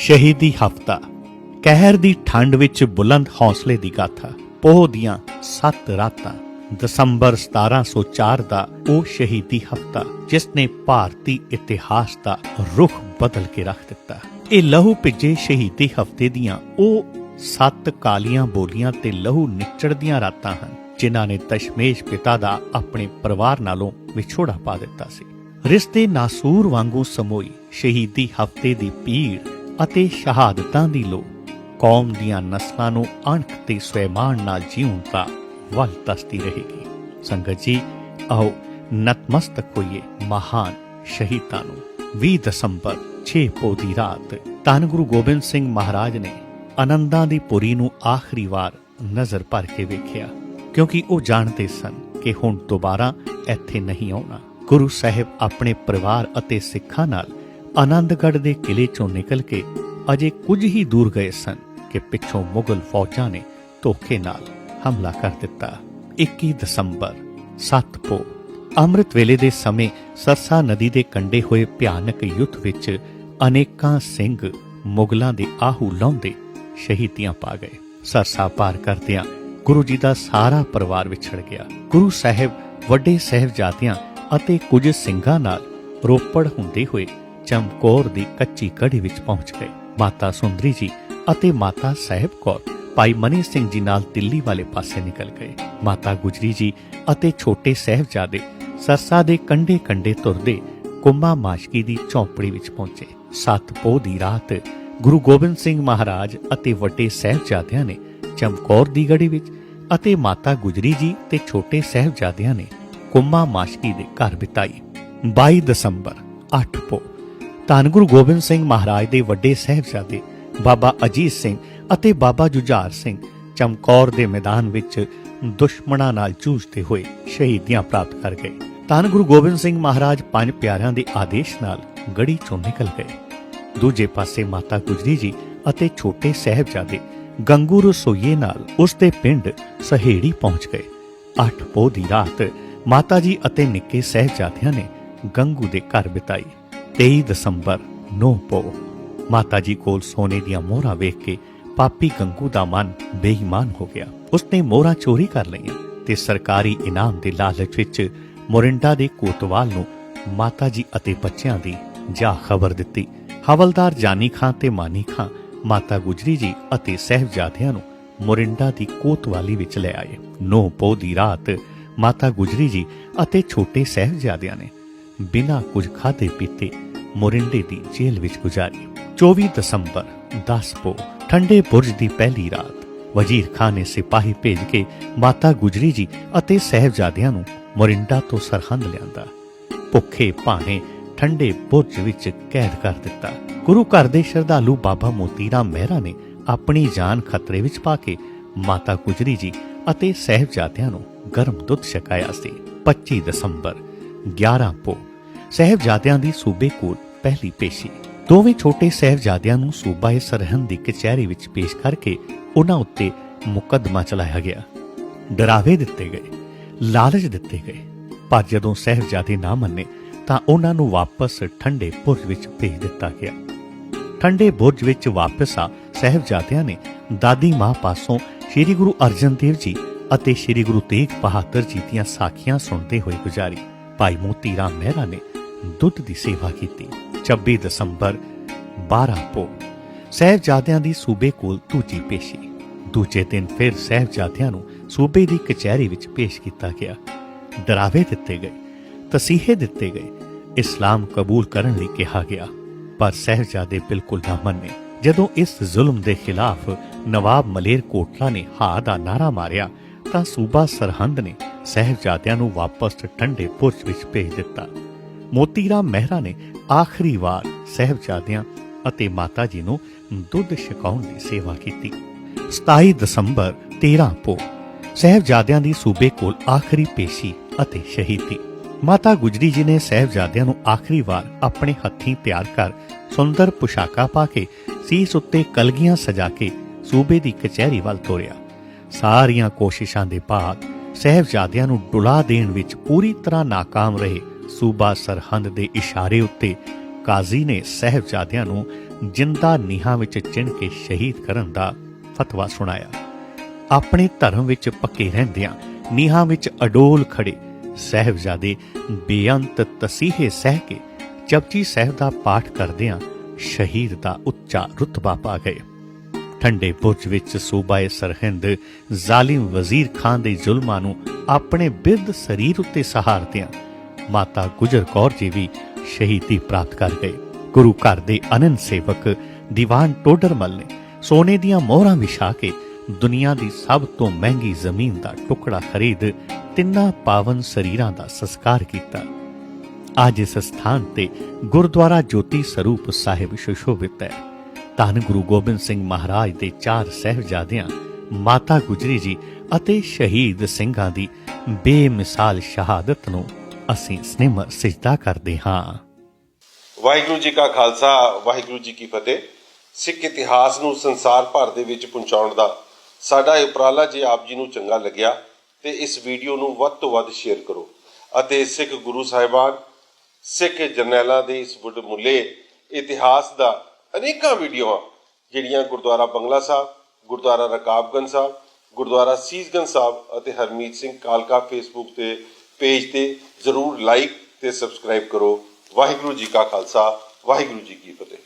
ਸ਼ਹੀਦੀ ਹਫਤਾ। ਕਹਿਰ ਦੀ ਠੰਡ ਵਿੱਚ ਬੁਲੰਦ ਹੌਸਲੇ ਦੀ ਗਾਥਾ। ਪੋਹ ਦੀਆਂ ਸੱਤ ਰਾਤਾਂ, ਦਸੰਬਰ 1704 ਦਾ ਉਹ ਸ਼ਹੀਦੀ ਹਫਤਾ, ਜਿਸ ਨੇ ਭਾਰਤੀ ਇਤਿਹਾਸ ਦਾ ਰੁਖ ਬਦਲ ਕੇ ਰੱਖ ਦਿੱਤਾ। ਇਹ ਲਹੂ ਭਿੱਜੇ ਸ਼ਹੀਦੀ ਹਫ਼ਤੇ ਦੀਆਂ ਉਹ ਸੱਤ ਕਾਲੀਆਂ ਬੋਲੀਆਂ ਤੇ ਲਹੂ ਨਿਚੜਦੀਆਂ ਰਾਤਾਂ ਹਨ, ਜਿਨ੍ਹਾਂ ਨੇ ਦਸ਼ਮੇਸ਼ ਪਿਤਾ ਦਾ ਆਪਣੇ ਪਰਿਵਾਰ ਨਾਲੋਂ ਵਿਛੋੜਾ ਪਾ ਦਿੱਤਾ ਸੀ। ਰਿਸ਼ਤੇ ਨਾਸੂਰ ਵਾਂਗੂ ਸਮੋਈ ਸ਼ਹੀਦੀ ਹਫ਼ਤੇ ਦੀ ਪੀੜ ਅਤੇ ਸ਼ਹਾਦਤਾਂ ਦੀ ਲੋ ਕੌਮ ਦੀਆਂ ਨਸਲਾਂ ਨੂੰ ਅਣਖ ਤੇ ਸਵੈਮਾਨ ਨਾਲ ਜੀਉਣ ਦਾ ਵੱਲ ਦੱਸਦੀ ਰਹੇਗੀ। ਸੰਗਤ ਜੀ, ਆਓ ਨਤਮਸਤਕ ਹੋਈਏ ਮਹਾਨ ਸ਼ਹੀਦਾਂ ਨੂੰ। 20 ਦਸੰਬਰ 6 ਪੋ ਦੀ ਰਾਤ, ਧੰਨ ਗੁਰੂ ਗੋਬਿੰਦ ਸਿੰਘ ਮਹਾਰਾਜ ਨੇ ਆਨੰਦਾਂ ਦੀ ਪੁਰੀ ਨੂੰ ਆਖਰੀ ਵਾਰ ਨਜ਼ਰ ਭਰ ਕੇ ਵੇਖਿਆ, ਕਿਉਂਕਿ ਉਹ ਜਾਣਦੇ ਸਨ ਕਿ ਹੁਣ ਦੁਬਾਰਾ ਇੱਥੇ ਨਹੀਂ ਆਉਣਾ। ਗੁਰੂ ਸਾਹਿਬ ਆਪਣੇ ਪਰਿਵਾਰ ਅਤੇ ਸਿੱਖਾਂ ਨਾਲ ਆਨੰਦਗੜ੍ਹ ਦੇ ਕਿਲੇ ਚੋਂ ਨਿਕਲ ਕੇ ਅਜੇ ਕੁਝ ਹੀ ਦੂਰ ਗਏ ਸਨ ਕਿ ਪਿੱਛੋਂ ਮੁਗਲ ਫੌਜਾਂ ਨੇ ਧੋਖੇ ਨਾਲ ਹਮਲਾ ਕਰ ਦਿੱਤਾ। 21 ਦਸੰਬਰ 7 ਪੋ। ਅੰਮ੍ਰਿਤ ਵੇਲੇ ਦੇ ਸਮੇਂ ਸਰਸਾ ਨਦੀ ਦੇ ਕੰਢੇ ਹੋਏ ਭਿਆਨਕ ਯੁੱਧ ਵਿੱਚ ਅਨੇਕਾਂ ਸਿੰਘ ਮੁਗਲਾਂ ਦੇ ਆਹੂ ਲਾਉਂਦੇ ਸ਼ਹੀਦੀਆਂ ਪਾ ਗਏ। ਸਰਸਾ ਪਾਰ ਕਰਦਿਆਂ ਗੁਰੂ ਜੀ ਦਾ ਸਾਰਾ ਪਰਿਵਾਰ ਵਿਛੜ ਗਿਆ। ਗੁਰੂ ਸਾਹਿਬ ਵੱਡੇ ਸਾਹਿਬਜ਼ਾਦਿਆਂ ਅਤੇ ਕੁਝ ਸਿੰਘਾਂ ਨਾਲ ਰੋਪੜ ਹੁੰਦੇ ਹੋਏ ਚਮਕੌਰ ਦੀ ਕੱਚੀ ਕੜੀ ਵਿੱਚ ਪਹੁੰਚ ਗਏ। ਮਾਤਾ ਸੁੰਦਰੀ ਜੀ ਅਤੇ ਮਾਤਾ ਸਾਹਿਬ ਕੌਰ, ਭਾਈ ਮਨੀ ਸਿੰਘ ਜੀ ਨਾਲ ਦਿੱਲੀ ਵਾਲੇ ਪਾਸੇ ਨਿਕਲ ਗਏ। ਮਾਤਾ ਗੁਜਰੀ ਜੀ ਅਤੇ ਛੋਟੇ ਸਾਹਿਬਜ਼ਾਦੇ ਸਰਸਾ ਦੇ ਕੰਡੇ ਕੰਡੇ ਤੁਰਦੇ ਕੁੰਮਾ ਮਾਸ਼ਕੀ ਦੀ ਝੌਂਪੜੀ ਵਿੱਚ ਪਹੁੰਚੇ। ਸੱਤ ਪੋਹ ਦੀ ਰਾਤ ਗੁਰੂ ਗੋਬਿੰਦ ਸਿੰਘ ਮਹਾਰਾਜ ਅਤੇ ਵੱਡੇ ਸਾਹਿਬਜ਼ਾਦਿਆਂ ਨੇ ਚਮਕੌਰ ਦੀ ਗੜੀ ਵਿੱਚ ਅਤੇ ਮਾਤਾ ਗੁਜਰੀ ਜੀ ਤੇ ਛੋਟੇ ਸਾਹਿਬਜ਼ਾਦਿਆਂ ਨੇ ਕੁੰਮਾ ਮਾਸ਼ਕੀ ਦੇ ਘਰ ਬਿਤਾਈ। 22 ਦਸੰਬਰ 8 ਪੋ ਧੰਨ ਗੁਰੂ ਗੋਬਿੰਦ ਸਿੰਘ ਮਹਾਰਾਜ ਦੇ ਵੱਡੇ ਸਾਹਿਬਜ਼ਾਦੇ ਬਾਬਾ ਅਜੀਤ ਸਿੰਘ ਅਤੇ ਬਾਬਾ ਜੁਝਾਰ ਸਿੰਘ ਚਮਕੌਰ ਦੇ ਮੈਦਾਨ ਵਿੱਚ ਦੁਸ਼ਮਣਾਂ ਨਾਲ ਜੂਝਦੇ ਹੋਏ ਸ਼ਹੀਦੀਆਂ ਪ੍ਰਾਪਤ ਕਰ ਗਏ। ਧੰਨ ਗੁਰੂ ਗੋਬਿੰਦ ਸਿੰਘ ਮਹਾਰਾਜ ਪੰਜ ਪਿਆਰਿਆਂ ਦੇ ਆਦੇਸ਼ ਨਾਲ ਗੜੀ ਚੋਂ ਨਿਕਲ ਗਏ। ਦੂਜੇ ਪਾਸੇ ਮਾਤਾ ਗੁਜਰੀ ਜੀ ਅਤੇ ਛੋਟੇ ਸਾਹਿਬਜ਼ਾਦੇ ਗੰਗੂ ਰਸੋਈਏ ਨਾਲ ਉਸ ਦੇ ਪਿੰਡ ਸਹੇੜੀ ਪਹੁੰਚ ਗਏ। 8 ਪੋਹ ਦੀ ਰਾਤ ਮਾਤਾ ਜੀ ਅਤੇ ਨਿੱਕੇ ਸਾਹਿਬਜ਼ਾਦਿਆਂ ਨੇ ਗੰਗੂ ਦੇ ਘਰ ਬਿਤਾਈ। 23 ਦਸੰਬਰ ਨੋ ਪੋ ਮਾਤਾ ਜੀ ਕੋਲ ਸੋਨੇ ਦੀਆਂ ਮੋਹਰਾਂ ਵੇਖ ਕੇ ਪਾਪੀ ਗੰਗੂ ਦਾ ਮਨ ਬੇਈਮਾਨ ਹੋ ਗਿਆ। ਉਸਨੇ ਮੋਹਰਾਂ ਚੋਰੀ ਕਰ ਲਈਆਂ ਤੇ ਸਰਕਾਰੀ ਇਨਾਮ ਦੇ ਲਾਲਚ ਵਿੱਚ ਮੋਰਿੰਡਾ ਦੇ ਕੋਤਵਾਲ ਨੂੰ ਮਾਤਾ ਜੀ ਅਤੇ ਬੱਚਿਆਂ ਦੀ ਜਾ ਖਬਰ ਦਿੱਤੀ। ਹਵਲਦਾਰ ਜਾਨੀ ਖਾਂ ਤੇ ਮਾਨੀ ਖਾਂ, ਮਾਤਾ ਗੁਜਰੀ ਜੀ ਅਤੇ ਸਹਿਬਜ਼ਾਦਿਆਂ ਨੂੰ ਮੋਰਿੰਡਾ ਦੀ ਕੋਤਵਾਲੀ ਵਿੱਚ ਲੈ ਆਏ। ਨੋ ਪੋਹ ਦੀ ਰਾਤ ਮਾਤਾ ਗੁਜਰੀ ਜੀ ਅਤੇ ਛੋਟੇ ਸਹਿਬਜ਼ਾਦਿਆਂ ਨੇ ਬਿਨਾਂ ਕੁਝ ਖਾਦੇ ਪੀਤੇ ਮੋਰਿੰਡੇ ਦੀ ਜੇਲ੍ਹ ਵਿੱਚ ਗੁਜ਼ਾਰੀ। 24 ਦਸੰਬਰ 10 ਪੋ ਠੰਡੇ ਬੁਰਜ ਦੀ ਪਹਿਲੀ ਰਾਤ, ਵਜ਼ੀਰ ਖਾਨ ਨੇ ਸਿਪਾਹੀ ਭੇਜ ਕੇ ਮਾਤਾ ਗੁਜਰੀ ਜੀ ਅਤੇ ਸਹਿਬਜ਼ਾਦਿਆਂ ਨੂੰ ਮੋਰਿੰਡਾ ਤੋਂ ਸਰਹੰਦ ਲਿਆਂਦਾ। ਭੁੱਖੇ ਭਾਣੇ ਠੰਡੇ ਬੁਰਜ ਵਿੱਚ ਕੈਦ ਕਰ ਦਿੱਤਾ। ਗੁਰੂ ਘਰ ਦੇ ਸ਼ਰਧਾਲੂ ਬਾਬਾ ਮੋਤੀ ਰਾਮ ਮਹਿਰਾ ਨੇ ਆਪਣੀ ਜਾਨ ਖਤਰੇ ਵਿੱਚ ਪਾ ਕੇ ਮਾਤਾ ਗੁਜਰੀ ਜੀ ਅਤੇ ਸਹਿਬਜ਼ਾਦਿਆਂ ਨੂੰ ਗਰਮ ਦੁੱਧ ਛਕਾਇਆ ਸੀ। 25 ਦਸੰਬਰ 11 ਪੋ ਸਹਿਬਜ਼ਾਦਿਆਂ ਦੀ ਸੂਬੇ ਕੋਲ ਪਹਿਲੀ ਪੇਸ਼ੀ। ਦੋਵੇਂ ਛੋਟੇ ਸਹਿਬਜ਼ਾਦਿਆਂ ਨੂੰ ਸੂਬਾ ਸਰਹੰਦ ਦੀ ਕਚਹਿਰੀ ਵਿੱਚ ਪੇਸ਼ ਕਰਕੇ ਉਹਨਾਂ ਉੱਤੇ ਮੁਕੱਦਮਾ ਚਲਾਇਆ ਗਿਆ। ਡਰਾਵੇ ਦਿੱਤੇ ਗਏ, ਲਾਲਚ ਦਿੱਤੇ ਗਏ। ਪਰ ਜਦੋਂ ਸਹਿਬਜ਼ਾਦੇ ਨਾ ਮੰਨੇ, ਤਾਂ ਉਹਨਾਂ ਨੂੰ ਵਾਪਸ ਠੰਡੇ ਬੁਰਜ ਵਿੱਚ ਭੇਜ ਦਿੱਤਾ ਗਿਆ। ਠੰਡੇ ਬੁਰਜ ਵਿੱਚ ਵਾਪਸ ਆ ਸਹਿਬਜ਼ਾਦਿਆਂ ਨੇ ਦਾਦੀ ਮਾਂ ਪਾਸੋਂ ਸ੍ਰੀ ਗੁਰੂ ਅਰਜਨ ਦੇਵ ਜੀ ਅਤੇ ਸ੍ਰੀ ਗੁਰੂ ਤੇਗ ਬਹਾਦਰ ਜੀ ਦੀਆਂ ਸਾਖੀਆਂ ਸੁਣਦੇ ਹੋਏ ਗੁਜ਼ਾਰੀ। ਭਾਈ ਮੋਤੀ ਰਾਮ ਮਹਿਰਾ ਨੇ ਦੁੱਧ ਦੀ ਸੇਵਾ ਕੀਤੀ। 26 ਦਸੰਬਰ 12 ਪੋ ਸਹਿਬਜ਼ਾਦਿਆਂ ਦੀ ਸੂਬੇ ਕੋਲ ਦੂਜੀ ਪੇਸ਼ੀ। ਦੂਜੇ ਦਿਨ ਫਿਰ ਸਹਿਬਜ਼ਾਦਿਆਂ ਨੂੰ ਸੂਬੇ ਦੀ ਕਚਹਿਰੀ ਵਿੱਚ ਪੇਸ਼ ਕੀਤਾ ਗਿਆ। ਡਰਾਵੇ ਦਿੱਤੇ ਗਏ, ਤਸੀਹੇ ਦਿੱਤੇ ਗਏ। ਇਸਲਾਮ ਕਬੂਲ ਕਰਨ ਲਈ ਕਿਹਾ ਗਿਆ। ਪਰ ਸਹਿਬਜ਼ਾਦੇ ਬਿਲਕੁਲ ਨਾ ਮੰਨੇ। ਜਦੋਂ ਇਸ ਜ਼ੁਲਮ ਦੇ ਖਿਲਾਫ ਨਵਾਬ ਮਲੇਰ ਕੋਟਲਾ ਨੇ ਹਾ ਦਾ ਨਾਰਾ ਮਾਰਿਆ, ਤਾਂ ਸੂਬਾ ਸਰਹੰਦ ਨੇ ਸਹਿਬਜ਼ਾਦਿਆਂ ਨੂੰ ਵਾਪਸ ਠੰਡੇ ਪੁਰਸ਼ ਵਿੱਚ ਭੇਜ ਦਿੱਤਾ। ਮੋਤੀ ਰਾਮ ਮਹਿਰਾ ਨੇ ਆਖਰੀ ਵਾਰ ਸਹਿਬਜ਼ਾਦਿਆਂ ਅਤੇ ਮਾਤਾ ਜੀ ਨੂੰ ਦੁੱਧ ਛਕਾਉਣ ਦੀ ਸੇਵਾ ਕੀਤੀ। 27 ਦਸੰਬਰ 13 ਪੋ ਸਹਿਬਜ਼ਾਦਿਆਂ ਦੀ ਸੂਬੇ ਕੋਲ ਆਖਰੀ ਪੇਸ਼ੀ ਅਤੇ ਸ਼ਹੀਦੀ। ਮਾਤਾ ਗੁਜਰੀ ਜੀ ਨੇ ਸਹਿਬਜ਼ਾਦਿਆਂ ਨੂੰ ਆਖਰੀ ਵਾਰ ਆਪਣੇ ਹੱਥੀਂ ਤਿਆਰ ਕਰ ਸੁੰਦਰ ਪੁਸ਼ਾਕਾ ਪਾ ਕੇ ਸੀਸ ਉੱਤੇ ਕਲਗੀਆਂ ਸਜਾ ਕੇ ਸੂਬੇ ਦੀ ਕਚਹਿਰੀ ਵੱਲ ਤੋਰਿਆ। ਸਾਰੀਆਂ ਕੋਸ਼ਿਸ਼ਾਂ ਦੇ ਬਾਅਦ ਸਹਿਬਜ਼ਾਦਿਆਂ ਨੂੰ ਡੁਲਾ ਦੇਣ ਵਿੱਚ ਪੂਰੀ ਤਰ੍ਹਾਂ ناکਾਮ ਰਹੇ ਸੂਬਾ ਸਰਹੰਦ ਦੇ ਇਸ਼ਾਰੇ ਉੱਤੇ ਕਾਜ਼ੀ ਨੇ ਸਹਿਬਜ਼ਾਦਿਆਂ ਨੂੰ ਜਿੰਦਾ ਨੀਹਾਂ ਵਿੱਚ ਚਿਣ ਕੇ ਸ਼ਹੀਦ ਕਰਨ ਦਾ ਫਤਵਾ ਸੁਣਾਇਆ। ਆਪਣੇ ਧਰਮ ਵਿੱਚ ਪੱਕੇ ਰਹਿੰਦਿਆਂ ਨੀਹਾਂ ਵਿੱਚ ਅਡੋਲ ਖੜੇ ਸਹਿਬਜ਼ਾਦੇ ਬੇਅੰਤ ਤਸੀਹੇ ਸਹਿ ਕੇ ਜਪਜੀ ਸਾਹਿਬ ਦਾ ਪਾਠ ਕਰਦਿਆਂ ਸ਼ਹੀਦ ਦਾ ਉੱਚਾ ਰੁਤਬਾ ਪਾ ਗਏ। ਠੰਡੇ ਬੁਰਜ ਵਿੱਚ ਸੂਬਾਏ ਸਰਹਿੰਦ ਜ਼ਾਲਿਮ ਵਜ਼ੀਰ ਖਾਨ ਦੇ ਜ਼ੁਲਮਾਂ ਨੂੰ ਆਪਣੇ ਬਿਰਧ ਸਰੀਰ ਉੱਤੇ ਸਹਾਰਦਿਆਂ ਮਾਤਾ ਗੁਜਰ ਕੌਰ ਜੀ ਵੀ ਸ਼ਹੀਦੀ ਪ੍ਰਾਪਤ ਕਰ ਗਏ। ਗੁਰੂ ਘਰ ਦੇ ਅਨੰਦ ਸੇਵਕ ਦੀਵਾਨ ਟੋਡਰਮਲ ਨੇ ਸੋਨੇ ਦੀਆਂ ਮੋਹਰਾਂ ਵਿਛਾ ਕੇ ਦੁਨੀਆ ਦੀ ਸਭ ਤੋਂ ਮਹਿੰਗੀ ਜ਼ਮੀਨ ਦਾ ਟੁਕੜਾ ਖਰੀਦ ਤਿੰਨਾਂ ਪਾਵਨ ਸਰੀਰਾਂ ਦਾ ਸੰਸਕਾਰ ਕੀਤਾ। ਅੱਜ ਇਸ ਸਥਾਨ ਤੇ ਗੁਰਦੁਆਰਾ ਜੋਤੀ ਸਰੂਪ ਸਾਹਿਬ ਸੁਸ਼ੋਭਿਤ ਹੈ। ਧੰਨ ਗੁਰੂ ਗੋਬਿੰਦ ਸਿੰਘ ਮਹਾਰਾਜ ਦੇ ਚਾਰ ਸਹਿਬਜ਼ਾਦਿਆਂ, ਮਾਤਾ ਗੁਜਰੀ ਜੀ ਅਤੇ ਸ਼ਹੀਦ ਸਿੰਘਾਂ ਦੀ ਬੇਮਿਸਾਲ ਸ਼ਹਾਦਤ ਨੂੰ ਅਸੀਂ ਸਨੇਹ ਸਜਦਾ ਕਰਦੇ ਹਾਂ। ਵਾਹਿਗੁਰੂ ਜੀ ਕਾ ਖਾਲਸਾ, ਵਾਹਿਗੁਰੂ ਜੀ ਕੀ ਫਤਿਹ। ਸਿੱਖ ਇਤਿਹਾਸ ਨੂੰ ਸੰਸਾਰ ਭਰ ਦੇ ਵਿੱਚ ਪਹੁੰਚਾਉਣ ਦਾ ਸਾਡਾ ਇਹ ਉਪਰਾਲਾ ਜੇ ਆਪ ਜੀ ਨੂੰ ਚੰਗਾ ਲੱਗਿਆ, ਤੇ ਇਸ ਵੀਡੀਓ ਨੂੰ ਵੱਧ ਤੋਂ ਵੱਧ ਸ਼ੇਅਰ ਕਰੋ ਅਤੇ ਸਿੱਖ ਗੁਰੂ ਸਾਹਿਬਾਨ, ਸਿੱਖ ਜਰਨੈਲਾਂ ਦੇ ਇਸ ਮੁੱਲੇ ਇਤਿਹਾਸ ਦਾ ਅਨੇਕਾਂ ਵੀਡੀਓਆਂ, ਜਿਹੜੀਆਂ ਗੁਰਦੁਆਰਾ ਬੰਗਲਾ ਸਾਹਿਬ, ਗੁਰਦੁਆਰਾ ਰਕਾਬਗੰਜ ਸਾਹਿਬ, ਗੁਰਦੁਆਰਾ ਸੀਸਗੰਜ ਸਾਹਿਬ ਅਤੇ ਹਰਮੀਤ ਸਿੰਘ ਕਾਲਕਾ ਫੇਸਬੁੱਕ ਤੇ ਪੇਜ ਤੇ ਜ਼ਰੂਰ ਲਾਈਕ ਤੇ ਸਬਸਕ੍ਰਾਈਬ ਕਰੋ। ਵਾਹਿਗੁਰੂ ਜੀ ਕਾ ਖਾਲਸਾ, ਵਾਹਿਗੁਰੂ ਜੀ ਕੀ ਫਤਿਹ।